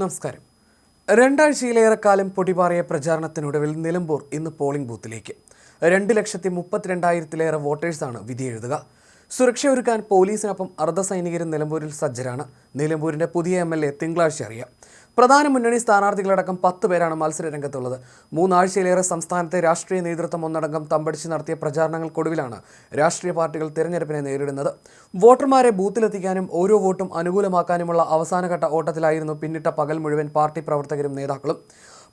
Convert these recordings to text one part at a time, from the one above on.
നമസ്കാരം. രണ്ടാഴ്ചയിലേറെ കാലം പൊടിപാറിയ പ്രചാരണത്തിനൊടുവിൽ നിലമ്പൂർ ഇന്ന് പോളിംഗ് ബൂത്തിലേക്ക്. രണ്ട് ലക്ഷത്തി മുപ്പത്തിരണ്ടായിരത്തിലേറെ വോട്ടേഴ്സാണ് വിധിയെഴുതുക സുരക്ഷയൊരുക്കാൻ പോലീസിനൊപ്പം അർദ്ധസൈനികരും നിലമ്പൂരിൽ സജ്ജരാണ്. നിലമ്പൂരിന്റെ പുതിയ എം എൽ എ തിങ്കളാഴ്ച അറിയാം. പ്രധാന മുന്നണി സ്ഥാനാർത്ഥികളടക്കം പത്ത് പേരാണ് മത്സര രംഗത്തുള്ളത് മൂന്നാഴ്ചയിലേറെ സംസ്ഥാനത്തെ രാഷ്ട്രീയ നേതൃത്വം ഒന്നടങ്കം തമ്പടിച്ച് നടത്തിയ പ്രചാരണങ്ങൾക്കൊടുവിലാണ് രാഷ്ട്രീയ പാർട്ടികൾ തെരഞ്ഞെടുപ്പിനെ നേരിടുന്നത്. വോട്ടർമാരെ ബൂത്തിലെത്തിക്കാനും ഓരോ വോട്ടും അനുകൂലമാക്കാനുമുള്ള അവസാനഘട്ട ഓട്ടത്തിലായിരുന്നു പിന്നിട്ട പകൽ മുഴുവൻ പാർട്ടി പ്രവർത്തകരും നേതാക്കളും.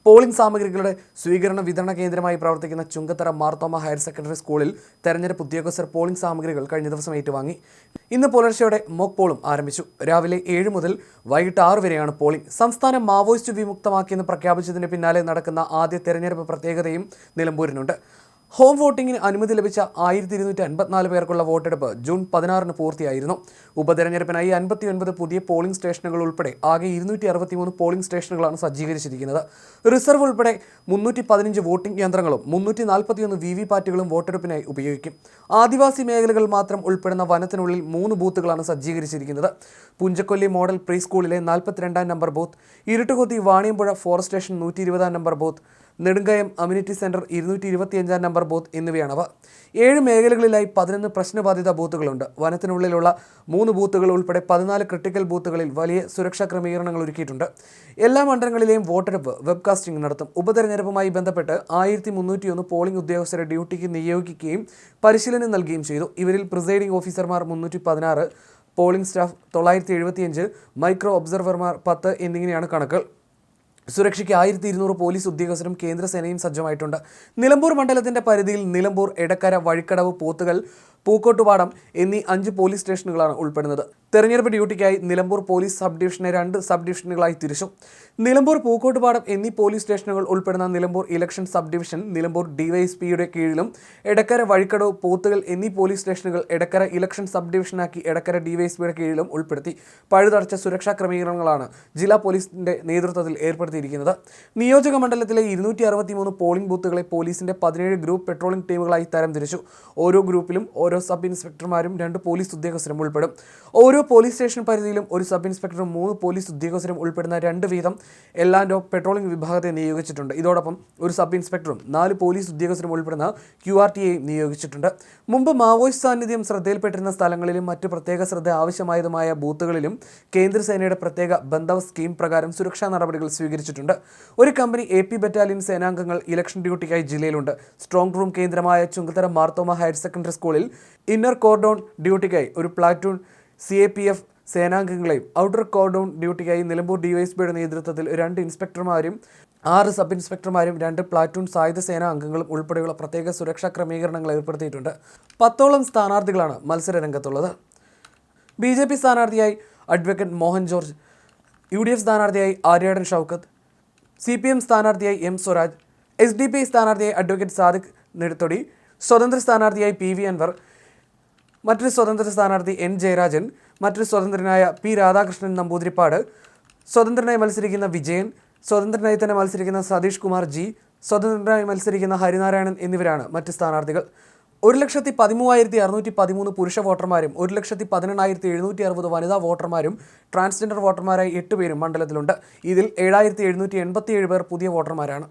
പോളിംഗ് സാമഗ്രികളുടെ സ്വീകരണ വിതരണ കേന്ദ്രമായി പ്രവർത്തിക്കുന്ന ചുങ്കത്തറ മാർത്തോമ ഹയർ സെക്കൻഡറി സ്കൂളിൽ തെരഞ്ഞെടുപ്പ് ഉദ്യോഗസ്ഥർ പോളിംഗ് സാമഗ്രികൾ കഴിഞ്ഞ ദിവസം ഏറ്റുവാങ്ങി. ഇന്ന് പുലർച്ചെയോടെ മോക്ക് പോളും ആരംഭിച്ചു. രാവിലെ ഏഴ് മുതൽ വൈകിട്ട് ആറ് വരെയാണ് പോളിംഗ്. സംസ്ഥാനം മാവോയിസ്റ്റ് വിമുക്തമാക്കിയെന്ന് പ്രഖ്യാപിച്ചതിന് പിന്നാലെ നടക്കുന്ന ആദ്യ തെരഞ്ഞെടുപ്പ് പ്രത്യേകതയും നിലമ്പൂരിനുണ്ട്. ഹോം വോട്ടിംഗിന് അനുമതി ലഭിച്ച ആയിരത്തി ഇരുന്നൂറ്റി അൻപത്തിനാല് പേർക്കുള്ള വോട്ടെടുപ്പ് ജൂൺ പതിനാറിന് പൂർത്തിയായിരുന്നു. ഉപതെരഞ്ഞെടുപ്പിനായി അൻപത്തി ഒൻപത് പുതിയ പോളിംഗ് സ്റ്റേഷനുകൾ ഉൾപ്പെടെ ആകെ ഇരുന്നൂറ്റി അറുപത്തിമൂന്ന് പോളിംഗ് സ്റ്റേഷനുകളാണ് സജ്ജീകരിച്ചിരിക്കുന്നത്. റിസർവ് ഉൾപ്പെടെ മുന്നൂറ്റി പതിനഞ്ച് വോട്ടിംഗ് യന്ത്രങ്ങളും മുന്നൂറ്റി നാൽപ്പത്തിയൊന്ന് വി വി പാറ്റുകളും വോട്ടെടുപ്പിനായി ഉപയോഗിക്കും. ആദിവാസി മേഖലകൾ മാത്രം ഉൾപ്പെടുന്ന വനത്തിനുള്ളിൽ മൂന്ന് ബൂത്തുകളാണ് സജ്ജീകരിച്ചിരിക്കുന്നത്. പുഞ്ചക്കൊല്ലി മോഡൽ പ്രീ സ്കൂളിലെ നാൽപ്പത്തിരണ്ടാം number booth Iruttukuthi Vaniyampuzha forest station നൂറ്റി ഇരുപതാം number booth Nedumkayam community centre ഇരുന്നൂറ്റി ഇരുപത്തിയഞ്ചാം നമ്പർ ബൂത്ത് എന്നിവയാണവ. ഏഴ് മേഖലകളിലായി പതിനൊന്ന് പ്രശ്നബാധിത ബൂത്തുകളുണ്ട്. വനത്തിനുള്ളിലുള്ള മൂന്ന് ബൂത്തുകൾ ഉൾപ്പെടെ പതിനാല് ക്രിട്ടിക്കൽ ബൂത്തുകളിൽ വലിയ സുരക്ഷാ ക്രമീകരണങ്ങൾ ഒരുക്കിയിട്ടുണ്ട്. എല്ലാ മണ്ഡലങ്ങളിലെയും വോട്ടെടുപ്പ് വെബ്കാസ്റ്റിംഗ് നടത്തും. ഉപതെരഞ്ഞെടുപ്പുമായി ബന്ധപ്പെട്ട് ആയിരത്തി മുന്നൂറ്റിയൊന്ന് പോളിംഗ് ഉദ്യോഗസ്ഥരെ ഡ്യൂട്ടിക്ക് നിയോഗിക്കുകയും പരിശീലനം നൽകുകയും ചെയ്തു. ഇവരിൽ പ്രിസൈഡിംഗ് ഓഫീസർമാർ മുന്നൂറ്റി പതിനാറ് പോളിംഗ് സ്റ്റാഫ് തൊള്ളായിരത്തി എഴുപത്തിയഞ്ച് മൈക്രോ ഒബ്സർവർമാർ പത്ത് എന്നിങ്ങനെയാണ് കണക്കുകൾ. സുരക്ഷയ്ക്ക് ആയിരത്തി ഇരുന്നൂറ് പോലീസ് ഉദ്യോഗസ്ഥരും കേന്ദ്രസേനയും സജ്ജമായിട്ടുണ്ട്. നിലമ്പൂർ മണ്ഡലത്തിന്റെ പരിധിയിൽ നിലമ്പൂർ എടക്കര വഴിക്കടവ് പോത്തുകൾ പൂക്കോട്ടുപാടം എന്നീ അഞ്ച് പോലീസ് സ്റ്റേഷനുകളാണ് ഉൾപ്പെടുന്നത്. തെരഞ്ഞെടുപ്പ് ഡ്യൂട്ടിക്കായി നിലമ്പൂർ പോലീസ് സബ് ഡിവിഷനെ രണ്ട് സബ് ഡിവിഷനുകളായി തിരിച്ചു. നിലമ്പൂർ പൂക്കോട്ടുപാടം എന്നീ പോലീസ് സ്റ്റേഷനുകൾ ഉൾപ്പെടുന്ന Nilambur election sub division Nilambur ഡിവൈഎസ്പിയുടെ കീഴിലും എടക്കര വഴിക്കടവ് പോത്തുകൾ എന്നീ പോലീസ് സ്റ്റേഷനുകൾ എടക്കര ഇലക്ഷൻ സബ് ഡിവിഷനാക്കി എടക്കര ഡിവൈഎസ്പിയുടെ കീഴിലും ഉൾപ്പെടുത്തി പഴുതടച്ച സുരക്ഷാ ക്രമീകരണങ്ങളാണ് ജില്ലാ പോലീസിന്റെ നേതൃത്വത്തിൽ ഏർപ്പെടുത്തിയിരിക്കുന്നത്. നിയോജക മണ്ഡലത്തിലെ ഇരുന്നൂറ്റി അറുപത്തിമൂന്ന് പോളിംഗ് ബൂത്തുകളെ പോലീസിന്റെ പതിനേഴ് ഗ്രൂപ്പ് പെട്രോളിംഗ് ടീമുകളായി തരംതിരിച്ചു ഓരോ ഗ്രൂപ്പിലും ഓരോ സബ് ഇൻസ്പെക്ടർമാരും രണ്ട് പോലീസ് ഉദ്യോഗസ്ഥരും ഉൾപ്പെടും. ഓരോ പോലീസ് സ്റ്റേഷൻ പരിധിയിലും ഒരു സബ് ഇൻസ്പെക്ടറും മൂന്ന് പോലീസ് ഉദ്യോഗസ്ഥരും ഉൾപ്പെടുന്ന രണ്ട് വീതം എല്ലാൻഡോ പെട്രോളിംഗ് വിഭാഗത്തെ നിയോഗിച്ചിട്ടുണ്ട്. ഇതോടൊപ്പം ഒരു സബ് ഇൻസ്പെക്ടറും നാല് പോലീസ് ഉദ്യോഗസ്ഥരും ഉൾപ്പെടുന്ന ക്യു ആർ ടി എയും നിയോഗിച്ചിട്ടുണ്ട്. മുമ്പ് മാവോയിസ്റ്റ് സാന്നിധ്യം ശ്രദ്ധയിൽപ്പെട്ടിരുന്ന സ്ഥലങ്ങളിലും മറ്റ് പ്രത്യേക ശ്രദ്ധ ആവശ്യമായതുമായ ബൂത്തുകളിലും കേന്ദ്രസേനയുടെ പ്രത്യേക ബന്ധവ സ്കീം പ്രകാരം സുരക്ഷാ നടപടികൾ സ്വീകരിച്ചിട്ടുണ്ട്. ഒരു കമ്പനി എ പി ബറ്റാലിയൻ സേനാംഗങ്ങൾ ഇലക്ഷൻ ഡ്യൂട്ടിക്കായി ജില്ലയിലുണ്ട്. സ്ട്രോങ് റൂം കേന്ദ്രമായ ചുങ്കത്തര മാർത്തോമ ഹയർ സെക്കൻഡറി സ്കൂളിൽ ഇന്നർ കോർഡോൺ ഡ്യൂട്ടിക്കായി ഒരു platoon C A P F സേനാംഗങ്ങളെയും outer cordon ഡ്യൂട്ടിക്കായി നിലമ്പൂർ ഡിവൈഎസ്പിയുടെ നേതൃത്വത്തിൽ രണ്ട് ഇൻസ്പെക്ടർമാരും ആറ് സബ് ഇൻസ്പെക്ടർമാരും രണ്ട് പ്ലാറ്റൂൺ സായുധ സേനാ അംഗങ്ങളും ഉൾപ്പെടെയുള്ള പ്രത്യേക സുരക്ഷാ ക്രമീകരണങ്ങൾ ഏർപ്പെടുത്തിയിട്ടുണ്ട്. പത്തോളം സ്ഥാനാർത്ഥികളാണ് മത്സരരംഗത്തുള്ളത്. ബി ജെ പി സ്ഥാനാർത്ഥിയായി advocate Mohan George U D F സ്ഥാനാർത്ഥിയായി Aryadan Shoukath C P M സ്ഥാനാർത്ഥിയായി M Swaraj S D P സ്ഥാനാർത്ഥിയായി അഡ്വക്കേറ്റ് സാദിഖ് നെടുത്തൊടി സ്വതന്ത്ര സ്ഥാനാർത്ഥിയായി പി വി അൻവർ മറ്റൊരു സ്വതന്ത്ര സ്ഥാനാർത്ഥി എൻ ജയരാജൻ മറ്റൊരു സ്വതന്ത്രനായ പി രാധാകൃഷ്ണൻ നമ്പൂതിരിപ്പാട് സ്വതന്ത്രനായി മത്സരിക്കുന്ന വിജയൻ സ്വതന്ത്രനായി തന്നെ മത്സരിക്കുന്ന സതീഷ് കുമാർ ജി സ്വതന്ത്രനായി മത്സരിക്കുന്ന ഹരിനാരായണൻ എന്നിവരാണ് മറ്റ് സ്ഥാനാർത്ഥികൾ. ഒരു ലക്ഷത്തി പതിമൂവായിരത്തി അറുന്നൂറ്റി പതിമൂന്ന് പുരുഷ വോട്ടർമാരും ഒരു ലക്ഷത്തി പതിനെണ്ണായിരത്തി എഴുന്നൂറ്റി അറുപത് വനിതാ വോട്ടർമാരും ട്രാൻസ്ജെൻഡർ വോട്ടർമാരായി എട്ട് പേരും മണ്ഡലത്തിലുണ്ട്. ഇതിൽ ഏഴായിരത്തി എഴുന്നൂറ്റി എൺപത്തി ഏഴ് പേർ പുതിയ വോട്ടർമാരാണ്.